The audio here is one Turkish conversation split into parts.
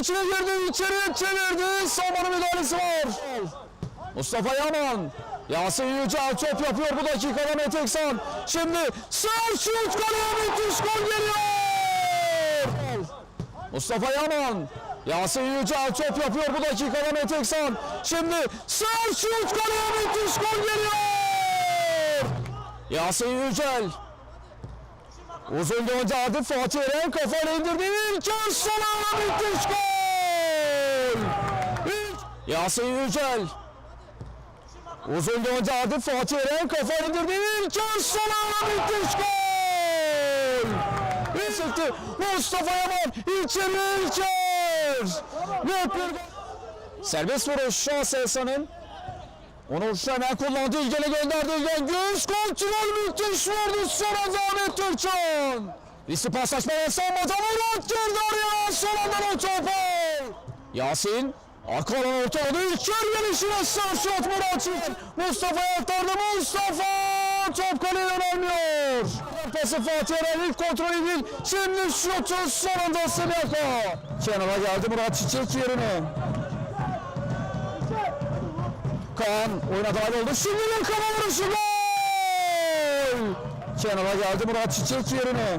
içine girdi, içeriye çevirdi. Savunmanın müdahalesi var. Mustafa Yaman. Yasin Yücel top yapıyor bu dakikada Meteksan. Şimdi sağ şut kaleye müthiş gol geliyor. Mustafa Yaman. Yasin Yücel top yapıyor bu dakikada Meteksan. Şimdi sağ şut kaleye müthiş gol geliyor. Yasin Yücel. Uzun gönderdi Fatih Eren kafayla indirdi. İlker Salah müthiş gol. Yasin Yücel. Uzun gönderdi Fatih Eren kafayla indirdi. İlker Salah müthiş gol. Sıktı Mustafa Yaman içeri İlker. Net bir. Serbest vuruş şans Ehsan'ın. Onu uçta hemen kullandı. İlgen'e gönderdi. İlgen göğüs kontrol müthiş vurdu. Sonra Zahmet Türkçen. Riskli paslaşma Ehsan Bacan Murat girdi araya. Son andan o topu. Yasin. Arka alan orta oldu. İlker gelişine sağ şut Murat. Mustafa aktardı. Mustafa. Top kaleye yönelmiyor. Pası Fatih Eren ilk kontrolü değil. Şimdi şutu sonunda Semyaka. Kenara geldi Murat Çiçek yerine. Kaan oyuna dahil oldu. Şimdi bir kafa vuruşu gol! Kenara geldi Murat Çiçek yerine.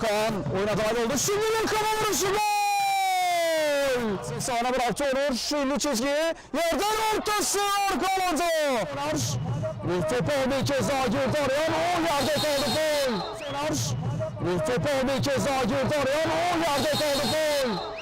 Kaan oyuna dahil oldu. Şimdi bir kafa vuruşu gol! Sağına bıraktı Onur. Şimdi çizgiye. Yerden ortası. Ruh topu bir kez daha girdi arayan. O yerde kaldı gol. Topu bir kez daha girdi arayan. O yerde kaldı gol.